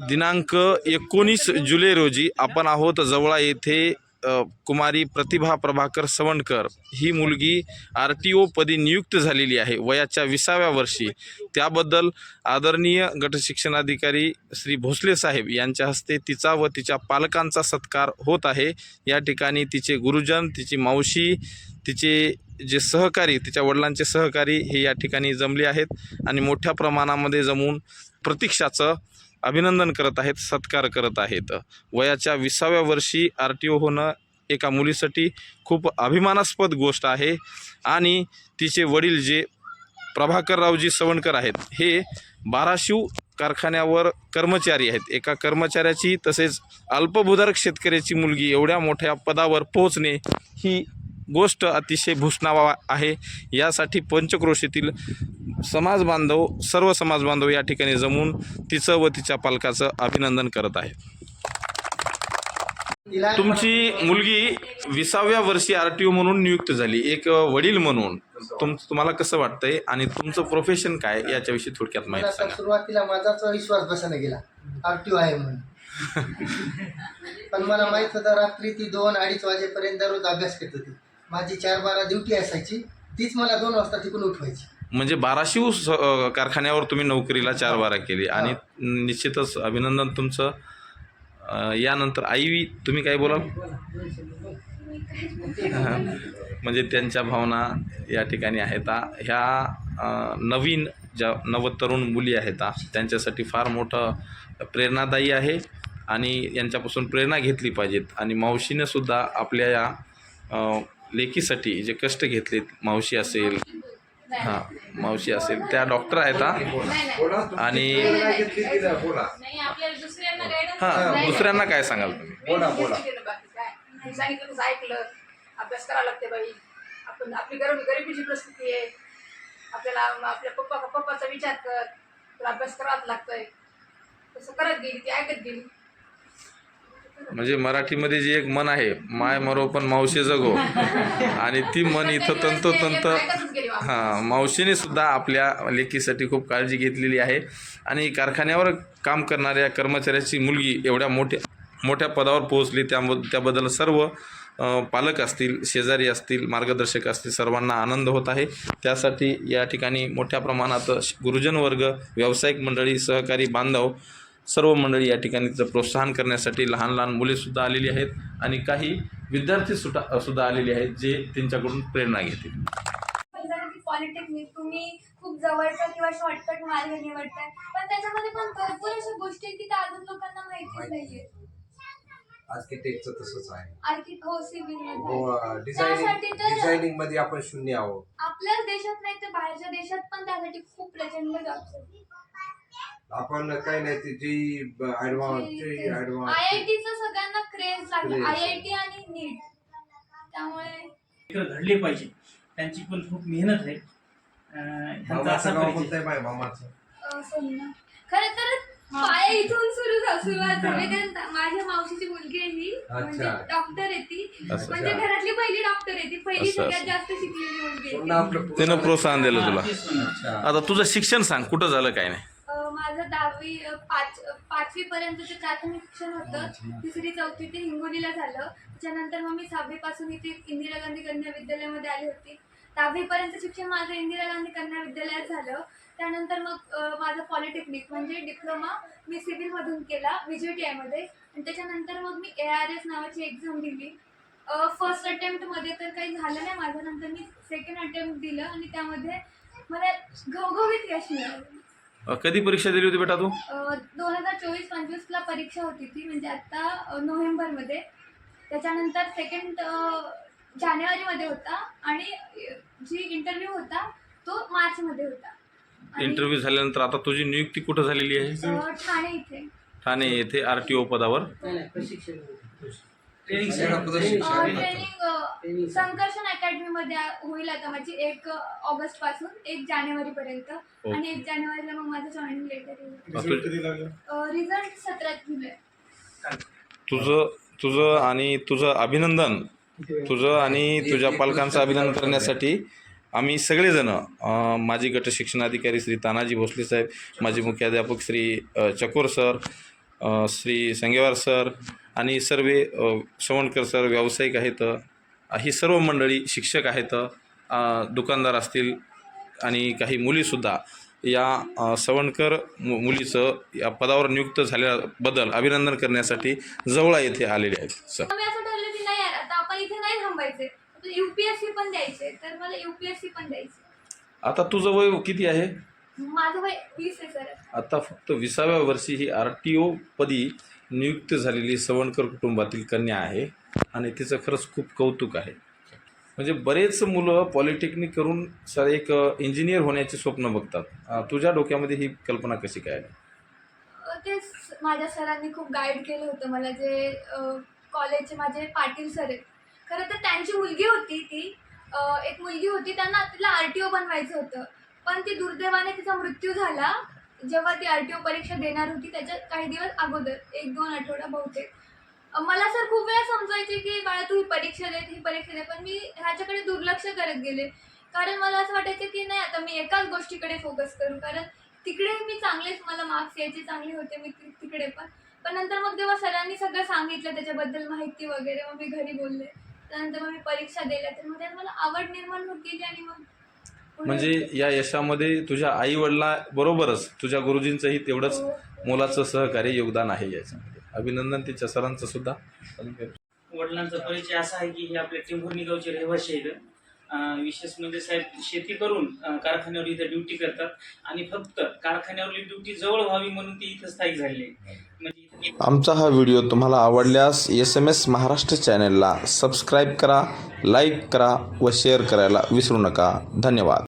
दिनांक एकोणीस जुलै रोजी आपण आहोत जवळा येथे कुमारी प्रतिभा प्रभाकर सवणकर ही मुलगी आर टी ओ पदी नियुक्त झालेली आहे वयाच्या विसाव्या वर्षी. त्याबद्दल आदरणीय गटशिक्षणाधिकारी श्री भोसले साहेब यांच्या हस्ते तिचा व तिच्या पालकांचा सत्कार होत आहे. या ठिकाणी तिचे गुरुजन तिची मावशी तिचे जे सहकारी तिच्या वडिलांचे सहकारी हे या ठिकाणी जमले आहेत आणि मोठ्या प्रमाणामध्ये जमून प्रतीक्षाचं अभिनंदन करत आहेत सत्कार करत आहेत. वयाच्या विसाव्या वर्षी आर टी ओ होणं एका मुलीसाठी खूप अभिमानास्पद गोष्ट आहे आणि तिचे वडील जे प्रभाकररावजी सवणकर आहेत हे बाराशिव कारखान्यावर कर्मचारी आहेत. एका कर्मचाऱ्याची तसेच अल्पभूधारक शेतकऱ्याची मुलगी एवढ्या मोठ्या पदावर पोहोचणे ही गोष्ट अतिशय भूषणावा आहे. यासाठी पंचक्रोशीतील समाज बांधव सर्व समाज बांधव या ठिकाणी जमून तिचं व तिच्या पालकाचं अभिनंदन करत आहेत. तुमची मुलगी विसाव्या वर्षी आर टी ओ म्हणून नियुक्त झाली. एक वडील म्हणून. तुम तुम्हाला कसं वाटतंय आणि तुमचं प्रोफेशन काय याच्याविषयी थोडक्यात माहिती सांगा. सुरुवातीला माझाच विश्वास बसायला गेला. आरटीओ आहे म्हणून. पण मला माहीत होतं रात्री ती दोन अडीच वाजेपर्यंत दररोज अभ्यास करत होती. माझी चार बारा ड्युटी असायची तीच मला दोन वाजता तिकडून उठवायची. म्हणजे बाराशिव स- अं, कारखान्यावर तुम्ही नोकरीला चार बारा केली. आणि निश्चितच अभिनंदन तुमचं. अं, यानंतर आई तुम्ही काय बोलाल? म्हणजे त्यांच्या भावना या ठिकाणी आहेत. आ. ह्या अं, नवीन ज्या नवतरुण मुली आहेत आ, त्यांच्यासाठी फार मोठं प्रेरणादायी आहे. आणि यांच्यापासून प्रेरणा घेतली पाहिजेत. आणि मावशीने सुद्धा आपल्या या अं, लेकीसाठी जे कष्ट घेतलेत मावशी असेल हां मावशी असेल त्या डॉक्टर आहेत हा. आणि हां. दुसऱ्यांना काय सांगाल तुम्ही? सांगितलं ऐकलं. अभ्यास करावा लागते बाई. आपण आपली गरीब गरिबीची परिस्थिती आहे. आपल्याला आपल्या पप्पा पप्पाचा विचार कर. तुला अभ्यास करावाच लागतोय. तसं करत गेली ती ऐकत गेली. म्हणजे मराठीमध्ये जी एक मन आहे माय मरो पण मावशी जगो. आणि ती मन इथं तंतोतंत. हां मावशीने सुद्धा आपल्या लेकीसाठी खूप काळजी घेतलेली आहे. आणि कारखान्यावर काम करणाऱ्या कर्मचाऱ्याची मुलगी एवढ्या मोठ्या मोठ्या पदावर पोहोचली. त्याम त्याबद्दल सर्व पालक असतील शेजारी असतील मार्गदर्शक असतील सर्वांना आनंद होत आहे. त्यासाठी या ठिकाणी मोठ्या प्रमाणात गुरुजन वर्ग व्यावसायिक मंडळी सहकारी बांधव सर्व मंडळी या ठिकाणी तिचं प्रोत्साहन करण्यासाठी लहान लहान मुलेसुद्धा आलेली आहेत आणि काही विद्यार्थी सुद्धा सुद्धा आलेले आहेत जे त्यांच्याकडून प्रेरणा घेतील. पॉलिटेक्निक तुम्ही खूप जवळचा किंवा शॉर्टकट मार्ग निवडताय. पण त्याच्यामध्ये पण भरपूर अशा गोष्टी आहेत की त्या अजून लोकांना माहितीच नाहीये आर्किटेक्टचं तसंच आहे. आर्किट हो सिव्हिल हो, मध्ये डिझायनिंग डिझायनिंग आपण शून्य आहोत. आपल्याच देशात नाही तर बाहेरच्या देशात पण त्यासाठी खूप प्रचंड जॉब्स आहेत. आपण काय नाही ते जी ऍडव्हान्स जे आय ऍडव्हान्स आय टीचं सगळ्यांना क्रेज लागलं. Craze. आय आय टी आणि नीट त्यामुळे लेकरं घडले पाहिजे. त्यांची पण खूप मेहनत आहे. अं, ह्यांचा असा मामाचं नाव परिचय. बोलताय बाय मामाचं? अं, सोना खरं तर पाया इथून सुरू झा- सुरुवात झाली. कारण माझ्या मावशीची मुलगी आहे ही. म्हणजे अच्छा. डॉक्टर आहे ती. असं. म्हणजे घरातली पहिली डॉक्टर आहे ती. पहिली असं, सगळ्यात असं. जास्त शिकलेली मुलगी आहे आपलं त्यानं प्रोत्साहन दिलं तुला. तेच म्हणलं. अच्छा. आता तुझं शिक्षण सांग कुठं झालं काय नाही? माझं दहावी पाच पाचवी पर्यंतचं प्राथमिक शिक्षण होतं. तिसरी चौथी ते हिंगोलीला झालं. त्याच्यानंतर मग मी सहावी पासून इथे इंदिरा गांधी कन्या विद्यालयामध्ये आली होती. दहावी पर्यंत शिक्षण माझं इंदिरा गांधी कन्या विद्यालयात झालं. त्यानंतर मग माझं पॉलिटेक्निक म्हणजे डिप्लोमा मी सिव्हिलमधून केला व्ही मध्ये. आणि त्याच्यानंतर मग मी ए आर एस नावाची एक्झाम दिली. फर्स्ट अटेम्प्टमध्ये तर काही झालं नाही माझं नंतर मी सेकंड अटेम्प्ट दिलं आणि त्यामध्ये मला घवघवीत यश मिळालं. अ, कधी परीक्षा दिली होती बेटा तू? दोन हजार चोवीस पंचवीसला परीक्षा होती ती म्हणजे आत्ता नोव्हेंबरमध्ये. त्याच्यानंतर सेकंड जानेवारीमध्ये होता आणि अ, जी इंटरव्ह्यू होता तो मार्चमध्ये होता. आणि, इंटरव्ह्यू झाल्यानंतर आता तुझी नियुक्ती कुठं झालेली आहे? अ, ठाणे इथे. ठाणे येथे आर टी ओ पदावर. ट्रेनिंग संकर्षण अकॅडमीमध्ये होईल आता माझी एक ऑगस्टपासून एक जानेवारी पर्यंत. आणि एक जानेवारीला मग माझं जॉईनिंग लेटर रिझल्ट जुलै. तुझं तुझं आणि तुझं अभिनंदन. तुझं आणि तुझ्या पालकांचं अभिनंदन करण्यासाठी आम्ही सगळेजण माजी गट शिक्षणाधिकारी श्री तानाजी भोसले साहेब माजी मुख्याध्यापक श्री चकोर सर श्री संगेवार सर आणि सर्व सवणकर सर व्यावसायिक आहेत ही सर्व मंडळी शिक्षक आहेत दुकानदार असतील आणि काही मुलीसुद्धा. या सवणकर मु मुलीचं या पदावर नियुक्त झाल्याबद्दल अभिनंदन करण्यासाठी जवळा येथे आलेले आहेत सर. युपीएससी पण द्यायचे तर मला युपीएससी पण द्यायची. आता तुझं वय किती आहे? माझं वय वीस आहे सर. आता फक्त विसाव्या वर्षी ही आर टी ओ पदी नियुक्त झालेली सवणकर कुटुंबातील कन्या आहे आणि तिचं खरंच खूप कौतुक आहे. म्हणजे बरेच मुलं पॉलिटेक्निक करून सर एक इंजिनियर होण्याचे स्वप्न बघतात. तुझ्या डोक्यामध्ये ही कल्पना कशी काय तेच माझ्या सरांनी खूप गाईड केलं होतं मला जे कॉलेजचे माझे पाटील सर आहेत. खरं तर त्यांची मुलगी होती ती एक मुलगी होती त्यांना तिला आर टी ओ बनवायचं होतं. पण ती दुर्दैवाने तिचा मृत्यू झाला. जेव्हा ती आर टी ओ परीक्षा देणार होती त्याच्या काही दिवस अगोदर एक दोन आठवडा बहुतेक. मला सर खूप वेळा समजायचे की बाळा तू ही परीक्षा देत ही परीक्षा दे. पण मी ह्याच्याकडे दुर्लक्ष करत गेले. कारण मला असं वाटायचं की नाही आता मी एकाच गोष्टीकडे फोकस करू. कारण तिकडे मी चांगलेच मला मार्क्स यायचे चांगले होते मी तिकडे पण. पण नंतर मग जेव्हा सरांनी सगळं सांगितलं त्याच्याबद्दल माहिती वगैरे मग मी घरी बोलले. त्यानंतर मग मी परीक्षा दिल्या तर मग त्यात मला आवड निर्माण होती आणि मग म्हणजे या यशामध्ये तुझ्या आई बरोबरच तुझ्या गुरुजींचंही तेवढंच. मोलाचं सहकार्य योगदान आहे याच्यामध्ये. अभिनंदन तिच्या सरांचं सुद्धा. वडिलांचा परिचय असा आहे की हे आपल्या टेंभुर्णी गावचे रहिवासी आहेत. विशेष म्हणजे साहेब शेती करून कारखान्यावर इथं ड्युटी करतात. आणि फक्त कारखान्यावरली ड्युटी जवळ व्हावी म्हणून ती इथं स्थायिक झालेली आहे म्हणजे आमचा हा व्हिडिओ तुम्हाला आवडल्यास एस एम एस महाराष्ट्र चॅनलला सबस्क्राईब करा लाईक करा व शेअर करायला विसरू नका. धन्यवाद.